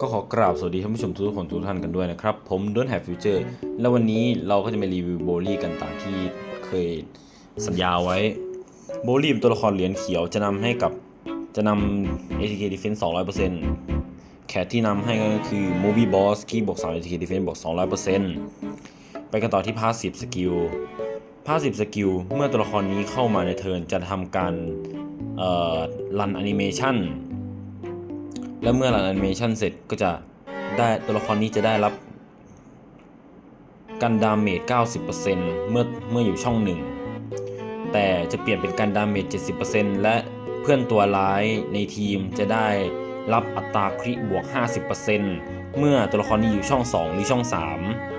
ก็ขอกราบสวัสดีท่านผู้ชมทุกคนทุกท่านกันด้วยนะครับ ผมด o นแฮฟิวเจอร์แล้ววันนี้เราก็จะมารีวิวโบลี่กันตามที่เคยสัญญาไว้ โบลี่เป็นตัวละครเหรียญเขียวจะนำให้กับจะนำ ATK Defense 200%แขกที่นำให้ก็คือ Movie Boss คีบวก3 ATK Defense บวก200%ไปกันต่อที่ Passive Skill Passive Skill เมื่อตัวละครนี้เข้ามาในเทิร์นจะทำการรันแอนิเมชัน และเมื่อหลังแอนิเมชันเสร็จก็จะได้ตัวละครนี้จะได้รับกันดาเมจ 90%เมื่อเมื่ออยู่ช่องหนึ่ง แต่จะเปลี่ยนเป็นการดาเมจ 70%และเพื่อนตัวร้ายในทีมจะได้รับอัตราคริบวก 50%เมื่อตัวละครนี้อยู่ช่อง 2 หรือช่อง 3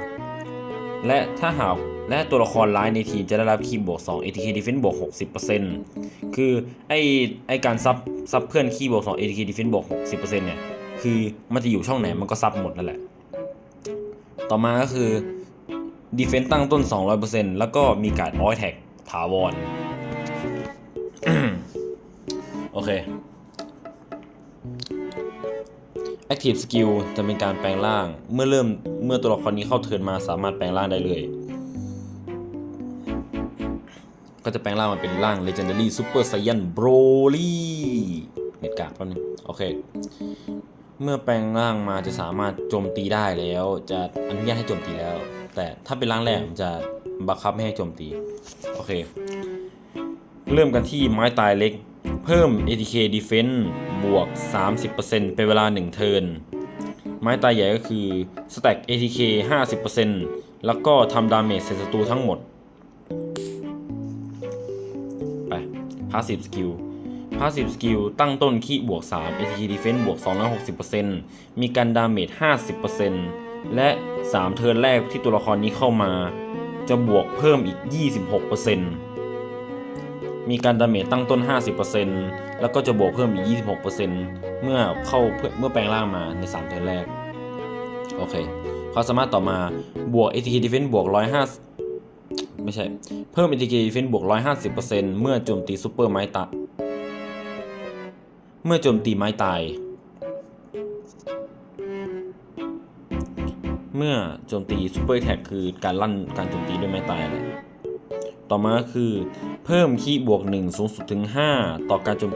และถ้าหากและตัวละครร้ายในทีมจะได้รับคีย์บวก2 ATK Defense บวก 60%คือไอไอการซับซับเพื่อนคีย์บวก2 ATK Defense บวก 60%เนี่ยคือมันจะอยู่ช่องไหนมันก็ซับหมดนั่นแหละ ต่อมาก็คือ Defense ตั้งต้น 200%แล้วก็มีการออยแท็กถาวร โอเค Active Skill จะเป็นการแปลงร่าง เมื่อเริ่มเมื่อตัวละครนี้เข้าเทิร์นมาสามารถแปลงร่างได้เลย ก็จะแปลงร่างมาเป็นร่าง Legendary Super Saiyan Broly เน็ตกากแป๊บนึงโอเค เมื่อแปลงร่างมาจะสามารถโจมตีได้แล้ว จะอนุญาตให้โจมตีแล้ว แต่ถ้าเป็นร่างแรกมันจะบังคับไม่ให้โจมตี โอเค เริ่มกันที่ไม้ตายเล็ก เพิ่ม ATK Defense บวก 30%เป็นเวลา 1 เทิร์น ไม้ตายใหญ่ก็คือ Stack ATK 50%แล้วก็ทำดาเมจใส่ศัตรูทั้งหมด ไป Passive Skill Passive Skill ตั้งต้นคีบวก 3 ATK Defense บวก 260%มีการดาเมจ 50%และ 3 เทิร์นแรกที่ตัวละครนี้เข้ามา จะบวกเพิ่มอีก 26% มีการดาเมจตั้งต้น 50%แล้วก็จะบวกเพิ่มอีก 26%เมื่อเข้าเมื่อแปลงร่างมาใน3เทิร์นแรก โอเค ความสามารถต่อมาบวก ATK Defense บวก 150 ไม่ใช่ เพิ่ม ATK Defense บวก 150%เมื่อโจมตีซูเปอร์ไม้ตาเมื่อโจมตีไม้ตาย เมื่อโจมตีซูเปอร์แท็กคือการลั่นการโจมตีด้วยไม้ตายแหละ ต่อมาคือ เพิ่มคีย์บวก 1 สูงสุดถึง 5 ต่อการโจม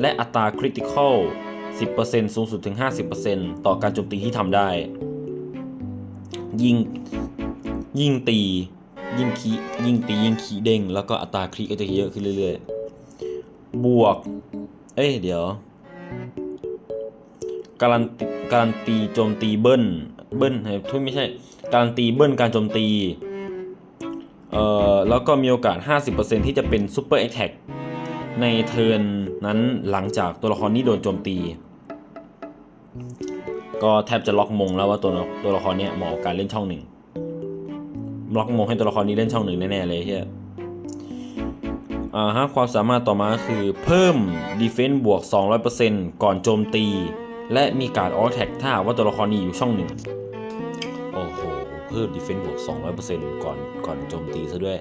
และอัตราคริติคอล10%สูงสุดถึง 50%ต่อการโจมตีที่ทำได้ ยิงยิงตียิงคียิงตียิงคีเด้งแล้วก็อัตราคริก็จะเยอะขึ้นเรื่อยๆ บวก เอ้ยเดี๋ยวการันตีการันตีโจมตีเบิ้ลเบิ้ลเฮ้ยทุกไม่ใช่ การันตีเบิ้ลการโจมตี เอ่อแล้วก็มีโอกาส 50%ที่จะเป็นซูเปอร์แอ t แทกในเทิร์นนั้นหลังจากตัวละครนี้โดนโจมตี ก็แทบจะล็อกมงแล้วว่าตัวตัวละครเนี้ยเหมาะกับการเล่นช่องหนึ่งล็อกมงให้ตัวละครนี้เล่นช่องหนึ่งแน่ๆเลยเฮียอ่าฮะความสามารถต่อมาคือเพิ่ม Defense บวก 200%ก่อนโจมตี และมีการออแท็กถ้าว่าตัวละครนี้อยู่ช่องหนึ่ง พิ่ม Defense บวก 200%ก่อนก่อนโจมตีซะด้วย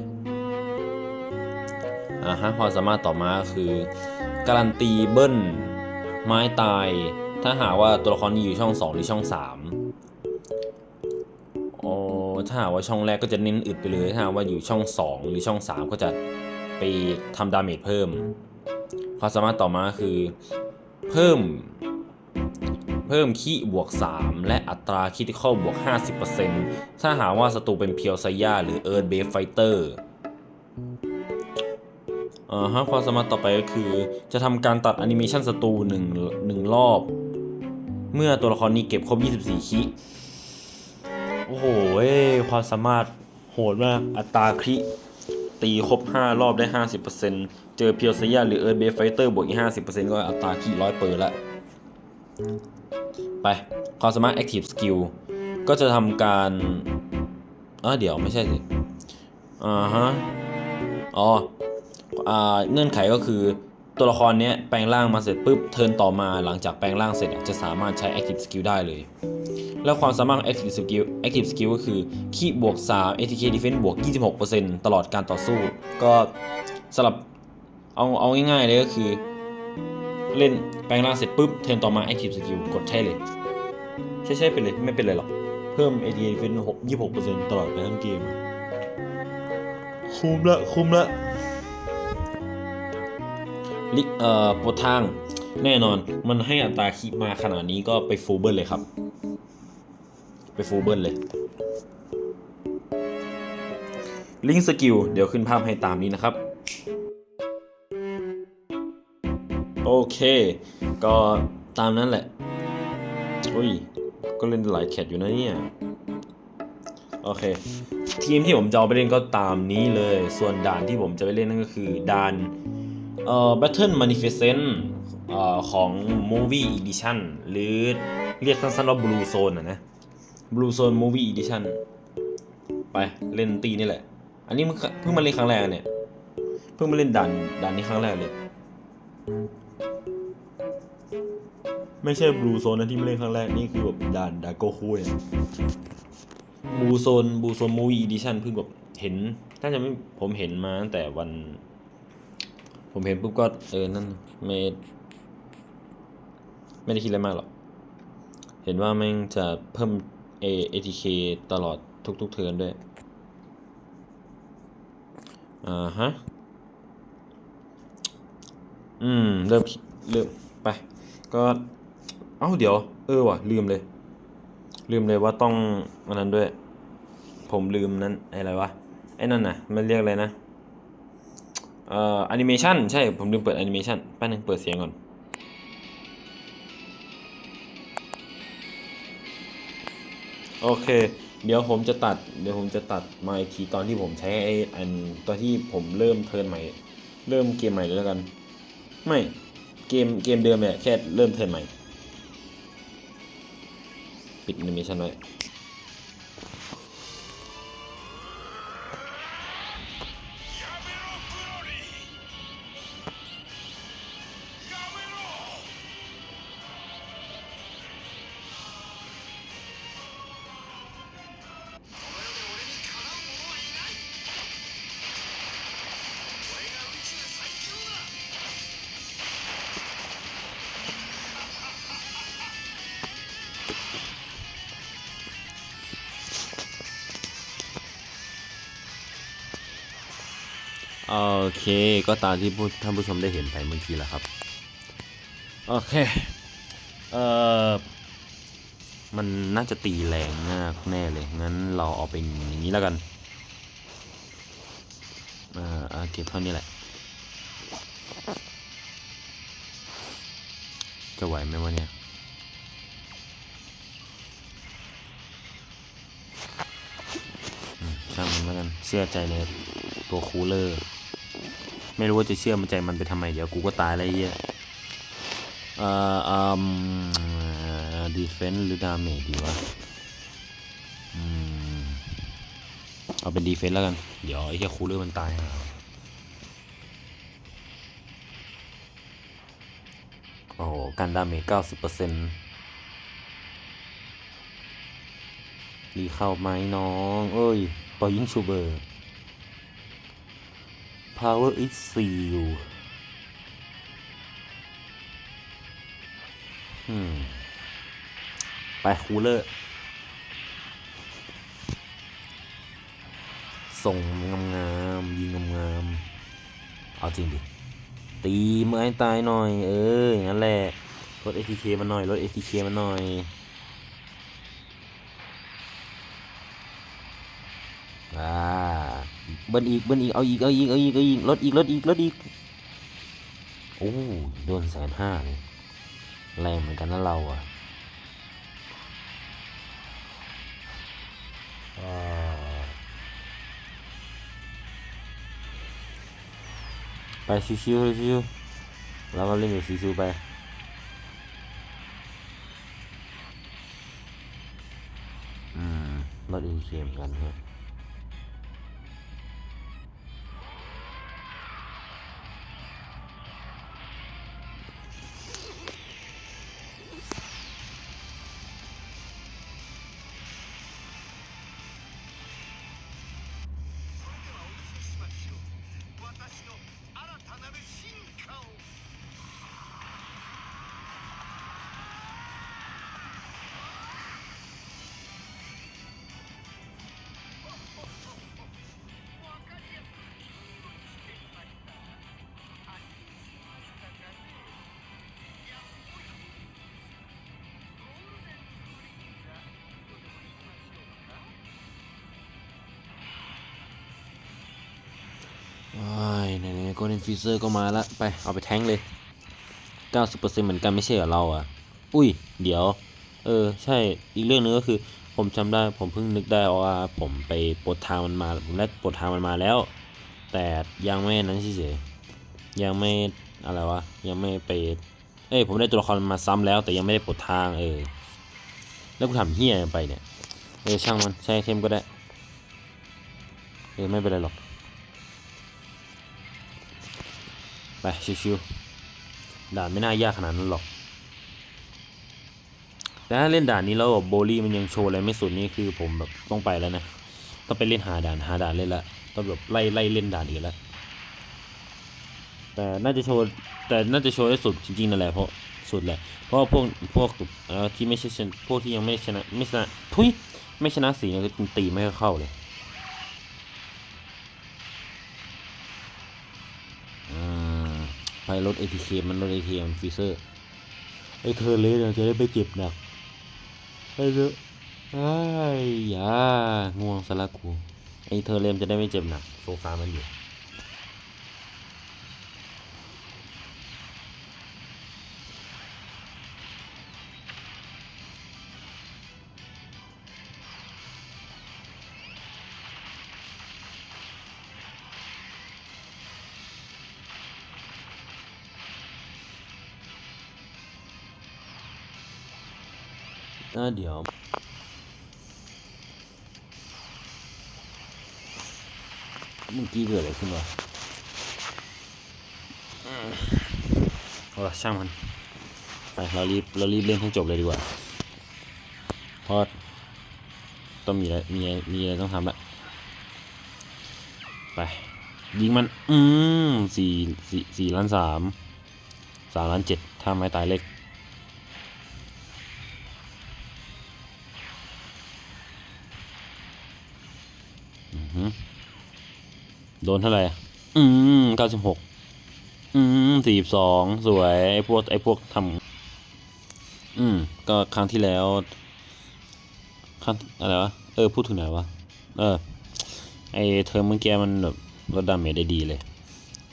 อ่าฮะความสามารถต่อมาคือ การันตีเบิ้ล ไม้ตาย ถ้าหากว่าตัวละครนี้อยู่ช่อง 2 หรือช่อง3อ๋อถ้าหากว่าช่องแรกก็จะเน้นอึดไปเลย ถ้าหาว่าอยู่ช่อง 2 หรือช่อง 3 ก็จะไปทำดาเมจเพิ่ม ความสามารถต่อมาคือ เพิ่ม เพิ่มคีบวก 3 และอัตราคิติคอลบวก 50%ถ้าหากว่าศัตรูเป็นเพียวไซย่าหรือเอิร์ธเบฟไฟเตอร์อ่าฮะความสามารถต่อไปก็คือ จะทำการตัดแอนิเมชันศัตรูหนึ่งหนึ่งรอบ เมื่อตัวละครนี้เก็บครบ 24 คิโอ้โหเว้ความสามารถโหดมาก อัตราคริตีครบ 5 รอบได้ 50%เจอเพียวไซย่าหรือเอิร์ธเบฟไฟเตอร์บวกอีก 50%ก็อัตราคริร้อยเปอร์ละ ไป ความสามารถ Active Skill ก็จะทำการอ่าเดี๋ยวไม่ใช่สิอ่าฮะอ๋ออ่าเงื่อนไขก็คือตัวละครเนี้ยแปลงร่างมาเสร็จปุ๊บเทิร์นต่อมาหลังจากแปลงร่างเสร็จจะสามารถใช้ Active Skill ได้เลย แล้วความสามารถของ Active Skill Active Skill ก็คือคีบวก 3 ATK Defense บวก 26%ตลอดการต่อสู้ ก็สลับเอาเอาง่ายๆเลยก็คือ เล่นแปลงร่างเสร็จปุ๊บเทิร์นต่อมา Active Skill กดใช่เลย ใช่ใช่เป็นเลยไม่เป็นไรหรอก เพิ่ม AD defense หกยี่หกเปอร์เซ็นต์ตลอดไปทั้งเกม คุ้มละคุ้มละลิเอ่อโปรทางแน่นอนมันให้อัตราคิมาขนาดนี้ก็ไปฟูเบิลเลยครับ ไปฟูเบิลเลย ลิงก์สกิลเดี๋ยวขึ้นภาพให้ตามนี้นะครับ โอเค ก็ตามนั้นแหละ อุ้ย ก็เล่นหลายแคทอยู่นะเนี่ย โอเค ทีมที่ผมจะเอาไปเล่นก็ตามนี้เลย ส่วนด่านที่ผมจะไปเล่นนั่นก็คือด่านเอ่อ Battle Manifestant เอ่อของ Movie Edition หรือเรียกสั้นๆว่า Blue Zone นะนะ Blue Zone Movie Edition ไปเล่นตีนี่แหละ อันนี้เพิ่งมาเล่นครั้งแรกเนี่ย เพิ่งมาเล่นด่านด่านนี้ครั้งแรกเลย ไม่ใช่บลูโซนนะที่มาเล่นครั้งแรกนี่คือแบบด่านดาโกคูเนี่ยบลูโซนบลูโซนมูวี่ดิชั่นเพิ่งแบบเห็นน่าจะไม่ผมเห็นมาตั้งแต่วัน ผมเห็นปุ๊บก็เออนั่นไม่ไม่ได้คิดอะไรมากหรอก เห็นว่าแม่งจะเพิ่ม A ATK ตลอดทุกๆเทิร์นด้วย อ่าฮะ อืม เริ่มเริ่มไป ก็ เอ้าเดี๋ยว เออว่ะ ลืมเลย ลืมเลยว่าต้องอันนั้นด้วย ผมลืมนั้นไอ้อะไรวะไอ้นั่นน่ะมันเรียกอะไรนะเอ่อแอนิเมชันใช่ผมลืมเปิดแอนิเมชันแป๊บนึงเปิดเสียงก่อนโอเค เดี๋ยวผมจะตัด เดี๋ยวผมจะตัดมาอีกทีตอนที่ผมใช้ไอ้อันตอนที่ผมเริ่มเทิร์นใหม่ เริ่มเกมใหม่เลยแล้วกัน ไม่ เกมเกมเดิมเนี่ยแค่เริ่มเทิร์นใหม่ ปิดแอนิเมชันไว้ โอเค ก็ตามที่ผู้ท่านผู้ชมได้เห็นไปเมื่อกี้แล้วครับ โอเค เอ่อ มันน่าจะตีแรงมากแน่เลย งั้นเราเอาเป็นอย่างนี้แล้วกันเอ่อเอาเก็บเท่านี้แหละ จะไหวไหมวะเนี่ยช่างมันแล้วกัน เชื่อใจในตัวคูลเลอร์ ไม่รู้ว่าจะเชื่อมันใจมันไปทำไมเดี๋ยวกูก็ตายแล้วไอ้เหี้ยเอ่ออืมดีเฟนส์หรือดาเมจดีวะอืมเอาเป็นดีเฟนส์แล้วกัน เดี๋ยวไอ้เหี้ยคูเลอร์มันตายโอ้โหการดาเมจเก้าสิบเปอร์เซ็นต์รีเข้าไหมน้อง เอ้ยปล่อยยิงชูเบอร์ power is seal อืมไปคูลเลอร์ ส่งงามๆยิงงามๆเอาจริงดิ ตีเมื่อไอ้ตายหน่อย เออ อย่างนั้นแหละลด ATK มาหน่อยลด ATK มาหน่อยอ่า เบิ้ลอีกเบิ้ลอีกเอาอีกเอาอีกเอาอีกเอาอีกลดอีกลดอีกลดอีกโอ้โดนแสนห้าเลยแรงเหมือนกันนะเราอะไปชิวๆชิวๆเราก็เล่นอยู่ชิวๆไปอืมลดอีกเกมกันเฮ้ย ไหนๆโกลเดนฟีเซอร์ก็มาละไป เอาไปแท้งเลย 90%เหมือนกันไม่ใช่เหรอเราอะ อุ้ย เดี๋ยว เออ ใช่ อีกเรื่องหนึงก็คือ ผมจำได้ ผมเพิ่งนึกได้ว่า ผมไปปลดทางมันมา ผมได้ปลดทางมันมาแล้ว แต่ยังไม่นั้นเฉยยังไม่อะไรวะ ยังไม่ไป เอ้ย ผมได้ตัวละครมาซ้ำแล้ว แต่ยังไม่ได้ปลดทาง เออ แล้วกูทำเฮียไปเนี่ย เออ ช่างมัน ใช้เทมก็ได้ เออ ไม่เป็นไรหรอก ไปชิวๆด่านไม่น่ายากขนาดนั้นหรอก แต่ถ้าเล่นด่านนี้แล้วแบบโบลี่มันยังโชว์อะไรไม่สุดนี่คือผมแบบต้องไปแล้วนะ ต้องไปเล่นหาด่านหาด่านเล่นละ ต้องแบบไล่ไล่เล่นด่านอีกแล้วแต่น่าจะโชว์แต่น่าจะโชว์ได้สุดจริงๆนั่นแหละเพราะสุดแหละ เพราะพวกพวกเอ่อที่ไม่ใช่ชนะพวกที่ยังไม่ชนะไม่ชนะทุยไม่ชนะสีเนี่ยคือตีไม่เข้าเลย ไปรถ ATK มันรถ ATM ฟีเซอร์ไอ้เธอเลยเราจะได้ไม่เจ็บหนักไอ้เธอไอ้ยอย่าง่วงสละกูไอ้เธอเลมจะได้ไม่เจ็บหนักโซฟามันอยู่ เดี๋ยว เมื่อกี้เกิดอะไรขึ้นวะอืมเอาละช่างมัน ไปเรารีบเรารีบเล่นให้จบเลยดีกว่าเพราะต้องมีอะไรมีอะไรมีอะไรต้องทำละไป ยิงมัน อืมสี่สี่สี่ล้านสามสามล้านเจ็ดถ้าไม่ตายเล็ก โดนเท่าไหร่ อืมเก้าสิบหกอืมสี่สองสวยไอ้พวกไอ้พวกทำอืม ก็ครั้งที่แล้วครั้งอะไรวะ เออ พูดถึงไหนวะ เออ ไอเทอมเมื่อกี้มันแบบลดดาเมจได้ดีเลย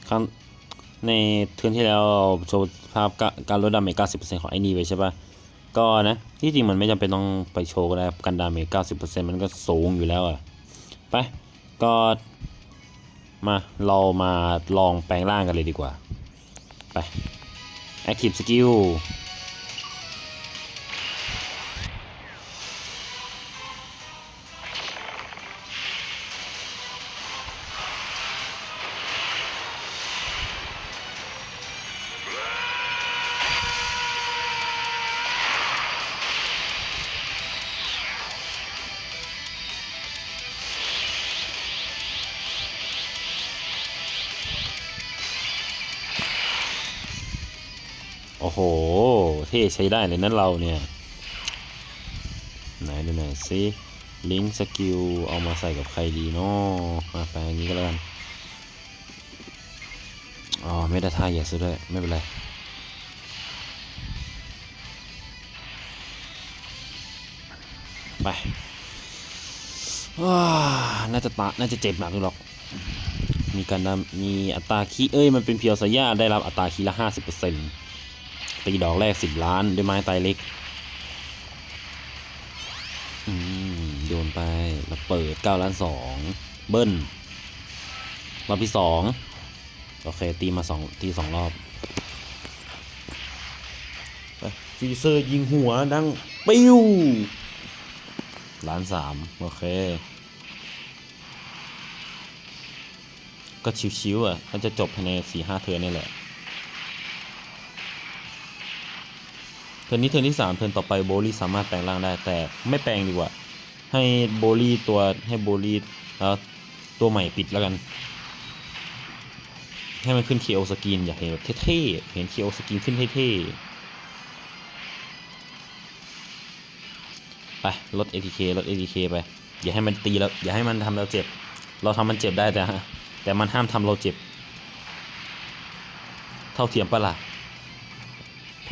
ครั้งในเทอมที่แล้วเราโชว์ภาพกะการลดดาเมจ 90%ของไอ้นี่ไปใช่ปะก็นะที่จริงมันไม่จำเป็นต้องไปโชว์ก็ได้ กันดาเมจ 90%มันก็สูงอยู่แล้วอะไป ก็ มาเรามาลองแปลงร่างกันเลยดีกว่า ไป Active Skill เท่ใช้ได้เลยนั่นเราเนี่ย ไหนดูหน่อยสิลิงก์สกิลเอามาใส่กับใครดีเนาะมาไปอย่างนี้ก็แล้วกัน อ๋อ ไม่ได้ท่าเหยียดซะด้วย ไม่เป็นไรไปว้าน่าจะตา น่าจะเจ็บหนักอยู่หรอก มีการดำมีอัตราคีเอ้ย มันเป็นเพียวสยาได้รับอัตราคีละห้าสิบเปอร์เซ็นต์ ตีดอกแรกสิบล้านด้วยไม้ตายเล็กโยนไปแล้วเปิดเก้าล้านสองเบิ้ลรอบที่สองโอเค ตีมาสองตีสองรอบไปฟีเซอร์ยิงหัวดังปิ้วล้านสามโอเค ก็ชิวๆอะก็จะจบภายในสี่ห้าเทิร์นนี่แหละ ทิร์นนี้เทิร์นที่สามเทิร์นต่อไปโบลี่สามารถแปลงร่างได้แต่ไม่แปลงดีกว่า ให้โบลี่ตัวให้โบลี่แล้วตัวใหม่ปิดแล้วกัน ให้มันขึ้นเคโอสกินอยากเห็นแบบเท่ๆเห็นเคโอสกินขึ้นเท่ๆไปลด ATK ลด ATK ไป อย่าให้มันตีแล้วอย่าให้มันทำเราเจ็บ เราทำมันเจ็บได้แต่แต่มันห้ามทำเราเจ็บ เท่าเทียมปะล่ะ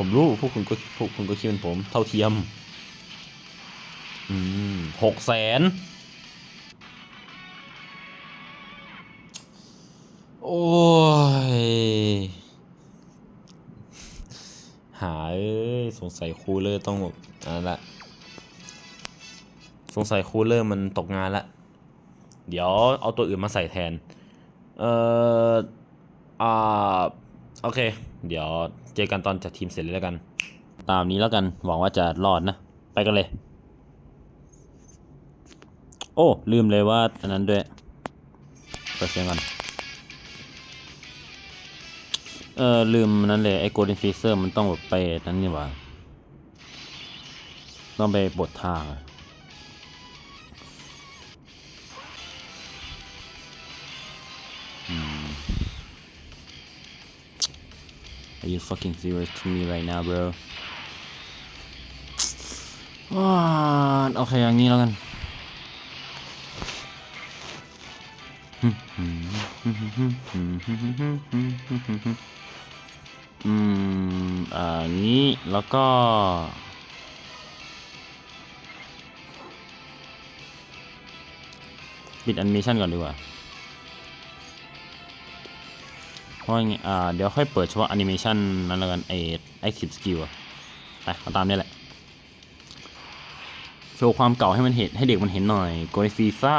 ผมรู้พวกคุณก็พวกคุณก็คิดเป็นผมเท่าเทียม อืมหกแสนโอ้ย หาเอ้ยสงสัยคูลเลอร์ต้องแบบอันนั้นละ สงสัยคูลเลอร์มันตกงานละ เดี๋ยวเอาตัวอื่นมาใส่แทน เอ่อ อ่า โอเค เดี๋ยวเจอกันตอนจัดทีมเสร็จเลยแล้วกัน ตามนี้แล้วกันหวังว่าจะรอดนะ ไปกันเลย โอ้ ลืมเลยว่าอันนั้นด้วยเปิดเสียงก่อนเออลืมอันนั้นเลยไอ้โกลเด้นฟีเซอร์มันต้องแบบไปนั้นนี่หว่าต้องไปบททางอะ Are you fucking serious to me right now bro ว้าโอเคอย่างนี้แล้วกันอืมอ่างี้แล้วก็ปิดแอนิเมชันก่อนดีกว่า ราะอย่างงี้อ่าเดี๋ยวค่อยเปิดเฉพาะแอนิเมชันนั้นแล้วกันไอไอคลิปสกิลอะไปเอาตามนี้แหละ โชว์ความเก่าให้มันเห็นให้เด็กมันเห็นหน่อยโกยฟีซ่า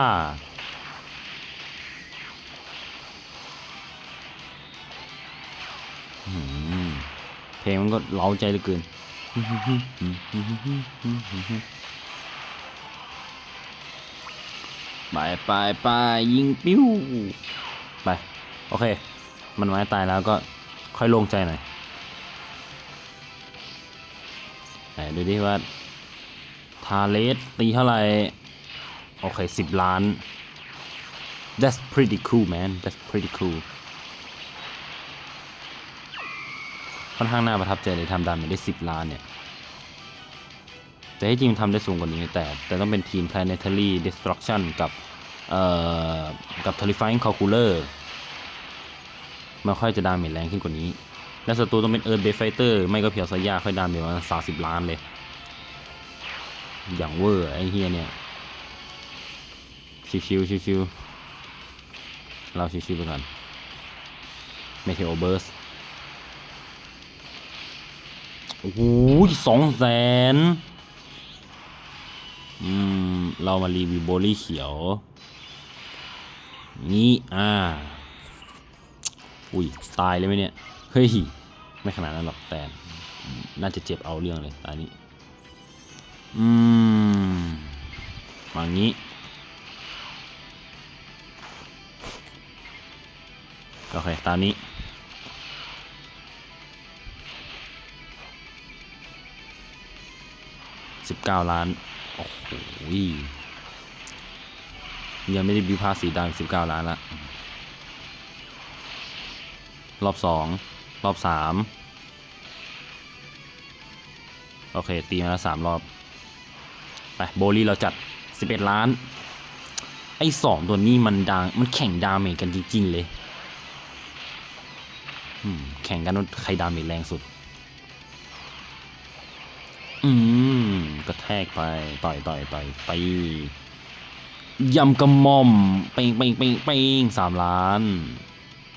เพลงมันก็เล้าใจเหลือเกินไปไปไปยิงปิ้ว ไป โอเค มันไม้ตายแล้วก็ค่อยโล่งใจหน่อยไหนดูดิว่า ทาเลสตีเท่าไหร่ โอเคสิบล้าน that's pretty cool man that's pretty cool ค่อนข้างน่าประทับใจเลยทำดาเมจได้ 10 ล้านเนี่ย แต่ที่จริงทำได้สูงกว่านี้แต่ แต่ต้องเป็นทีม Planetary Destruction กับ เอ่อ กับ Terrifying Calculator มันค่อยจะดาเมจแรงขึ้นกว่านี้ และศัตรูต้องเป็น Earth Base Fighter ไม่ก็เพียวซายาค่อยดาเมจประมาณ30ล้านเลย อย่างเวอร์ไอ้เฮียเนี่ย ชิวๆชิวๆเราชิวๆไปก่อน Meteor Burst โอ้โหสองแสนอืม เรามารีวิวโบลี่เขียว นี่อ่า อุ้ยตายเลยไหมเนี่ยเฮ้ยไม่ขนาดนั้นหรอกแต่น่าจะเจ็บเอาเรื่องเลยตอนนี้อืมมางี้โอเคตามนี้สิบเก้าล้าน โอ้โหยังไม่ได้บิวภาษีดังสิบเก้าล้านละ รอบสองรอบสามโอเค ตีมาแล้วสามรอบ ไป โบลี่เราจัดสิบเอ็ดล้าน ไอ้สองตัวนี้มันดังมันแข่งดาเมจกันจริง ๆ เลยแข่งกันว่าใครดาเมจแรงสุด อืมกระแทกไป ต่อยต่อยต่อยไปยำกระหม่อมเป่งเป่งเป่งเป่งสามล้าน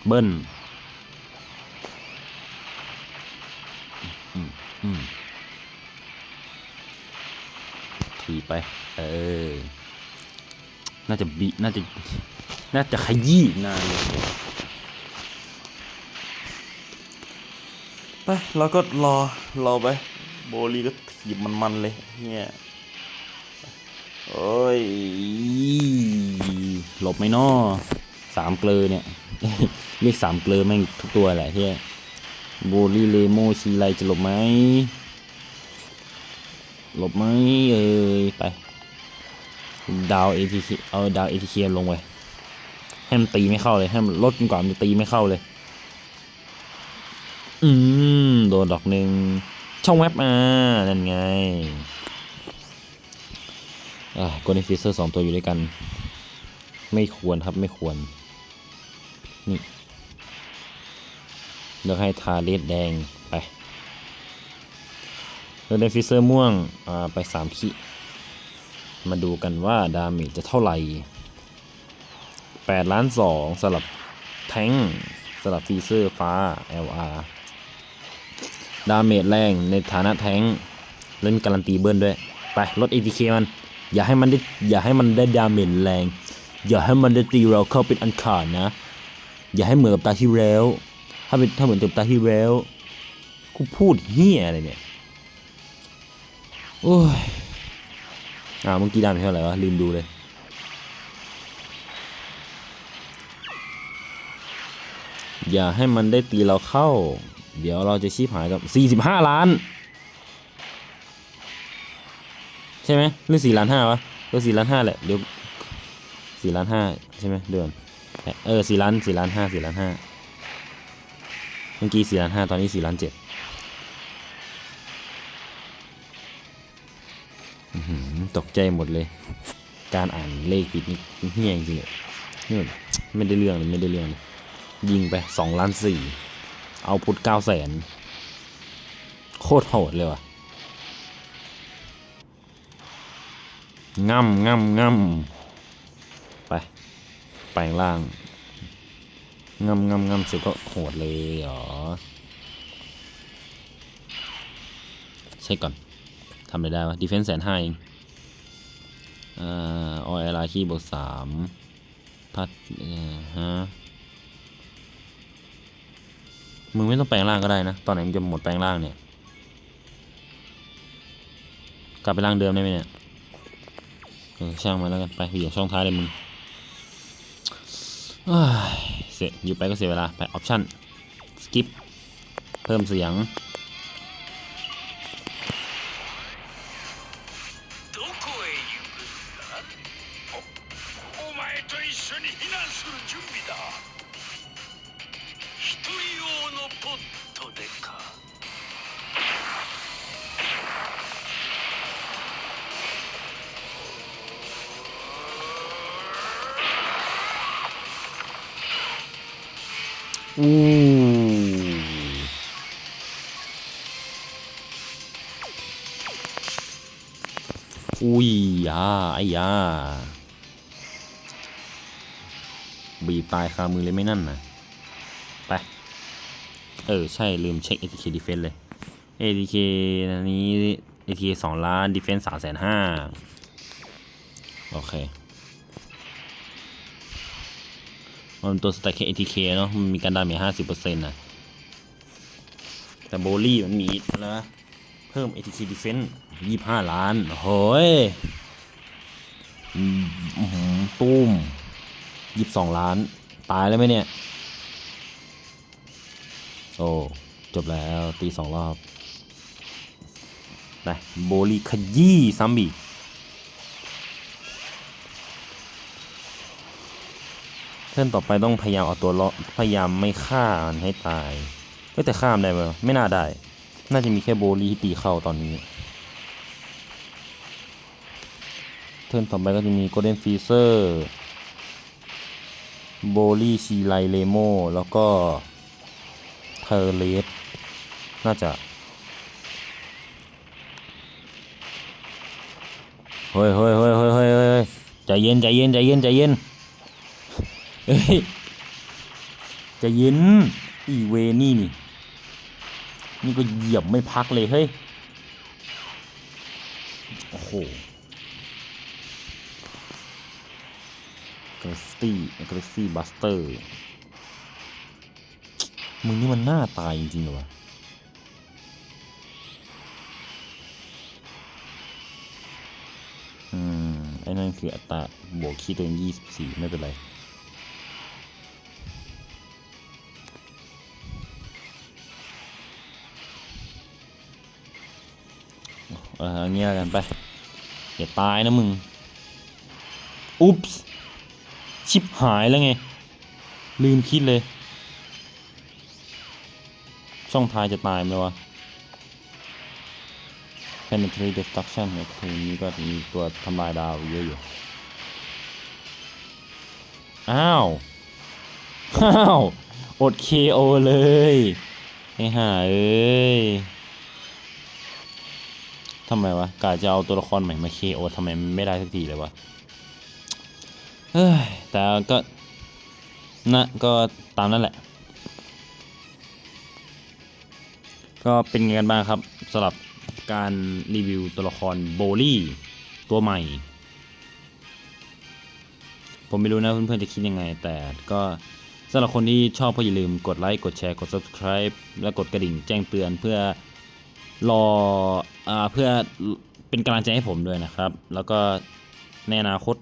เบิ้ล ทีไป เออ น่าจะบีน่าจะ น่าจะขยี้นานเลยไปเราก็รอ รอไป โบลีก็ถีบมันๆเลย เนี่ยโอ้ย หลบไหมนอสามเกลอเนี่ย เรียกสามเกลอแม่งทุกตัวแหละเฮีย โบลีเลโมชีไรจะหลบไหมหลบไหมเอ้ยไป ดาวเอทีเอาดาวเอทีลงไปให้มันตีไม่เข้าเลยให้มันลดจนกว่ามันจะตีไม่เข้าเลย อืมโดนดอกหนึ่งช่องแว็บมานั่นไงอ่าโกลเด้นฟิเซอร์สองตัวอยู่ด้วยกัน ไม่ควรครับไม่ควร เลือกให้ทาเลสแดงไปโกลเด้ฟิเซอร์ม่วงไปสามขีมาดูกันว่าดาเมจจะเท่าไหร่แปดล้านสองสำหรับแทงสลับฟีเซอร์ฟ้า LR ดาเมจแรงในฐานะแทงเล่นการันตีเบิ้ลด้วย ไปลด ATK มัน อย่าให้มันได้อย่าให้มันได้ดาเมจแรง อย่าให้มันได้ตีเราเข้าเป็นอันขาดนะ อย่าให้เหมือนกับตาที่แล้ว ถ้าเป็นถ้าเหมือนกับตาที่แล้วกูพูดเฮียอะไรเนี่ย โอ้ย อ่าเมื่อกี้ดาเมเท่าไหร่วะ ลืมดูเลย อย่าให้มันได้ตีเราเข้า เดี๋ยวเราจะชีพหายกับ 45 ล้าน ใช่ไหมหรือ4ล้านห้าวะก็4ล้านห้าแหละ เดี๋ยว4ล้านห้าใช่ไหมเดือนเออ4ล้าน4ล้านห้า4ล้านห้า เมื่อกี้4ล้านห้าตอนนี้4ล้านเจ็ดตกใจหมดเลย การอ่านเลขผิดนี่เฮี้ยจริงเลยนี่มันไม่ได้เรื่องเลยไม่ได้เรื่องเลยยิงไปสองล้านสี่เอาพุทเก้าแสนโคตรโหดเลยว่ะง่ำง่ำง่ำไป แปลงร่าง งำงำงำเสร็จก็โหดเลยเหรอ ใช่ก่อนทำอะไรได้วะดีเฟนส์แสนห้าเองอ่าออยไลคีบวกสามพัดฮะมึงไม่ต้องแปลงร่างก็ได้นะ ตอนไหนมึงจะหมดแปลงร่างเนี่ย กลับไปร่างเดิมได้ไหมเนี่ยเออช่างมันแล้วกันไปอยู่ช่องท้ายเลยมึง เสียอยู่ไปก็เสียเวลาไปออปชั่นสกิปเพิ่มเสียง ยาบีบตายคามือเลยไม่นั่นนะไป เออ ใช่ ลืมเช็ค ATK Defense เลย ATK อันนี้ ATK สองล้าน Defense สามแสนห้าโอเค มันตัวสแต็กแค่ ATK เนาะ มันมีการดาเมจห้าสิบเปอร์เซ็นต์นะแต่โบลี่มันมีนะเพิ่ม ATK Defense ยี่ห้าล้านโห้ย ตุ้มยี่สองล้าน ตายแล้วไหมเนี่ย โอ้ จบแล้ว ตีสองรอบไปโบลีขยี้ซ้ำอีกเพื่อนต่อไปต้องพยายามเอาตัวรอดพยายามไม่ฆ่ามันให้ตายเฮ้ยแต่ฆ่ามได้ไหมไม่น่าได้ น่าจะมีแค่โบลีที่ตีเข้าตอนนี้ ทิร์นต่อไปก็จะมีโกลเด้นฟีเซอร์โบลี่ชีไลเลโมแล้วก็เทอร์เลสน่าจะเฮ้ยเฮ้ยเฮ้ยเฮ้ยเฮ้ยเฮ้ยใจเย็นใจเย็นใจเย็นใจเย็นเฮ้ยใจเย็นอีเวนี่นี่ นี่ก็เหยียบไม่พักเลยเฮ้ย โอ้โห กาฟตี้กราฟตี้บัสเตอร์มึงนี่มันหน้าตายจริงๆเหรอวะอืมไอ้นั่นคืออัตราบวกคีย์ตัวเองยี่สิบสี่ไม่เป็นไรเออเอาเงี้ยกันไป อย่าตายนะมึง อุ๊ปส์ ชิบหายแล้วไง ลืมคิดเลย ช่องท้ายจะตายไหมวะ penetrate destruction เนี่ยทีนี้ก็มีตัวทำลายดาวเยอะอยู่ อ้าว อ้าว อด KO เลยไอ้ห่าเอ้ยทำไมวะกาจะเอาตัวละครใหม่มา KO ทำไมไม่ได้สักทีเลยวะ เฮ้ยแต่ก็นะก็ตามนั้นแหละ ก็เป็นไงกันบ้างครับสำหรับการรีวิวตัวละครโบลี่ตัวใหม่ ผมไม่รู้นะเพื่อนๆจะคิดยังไง แต่ก็สำหรับคนที่ชอบก็อย่าลืมกดไลค์ กดแชร์ กด subscribe และกดกระดิ่งแจ้งเตือนเพื่อรออ่าเพื่อเป็นกำลังใจให้ผมด้วยนะครับ แล้วก็ในอนาคต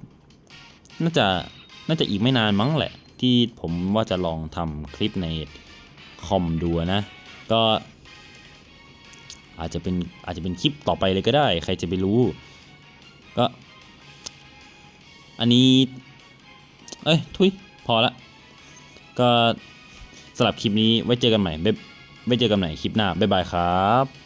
น่าจะน่าจะอีกไม่นานมั้งแหละ ที่ผมว่าจะลองทำคลิปในคอมดูนะ ก็ อาจจะเป็นอาจจะเป็นคลิปต่อไปเลยก็ได้ ใครจะไปรู้ ก็ อันนี้ เอ้ย ทุย พอละ ก็สำหรับคลิปนี้ไว้เจอกันใหม่ไว้เจอกันใหม่คลิปหน้า บ๊ายบายครับ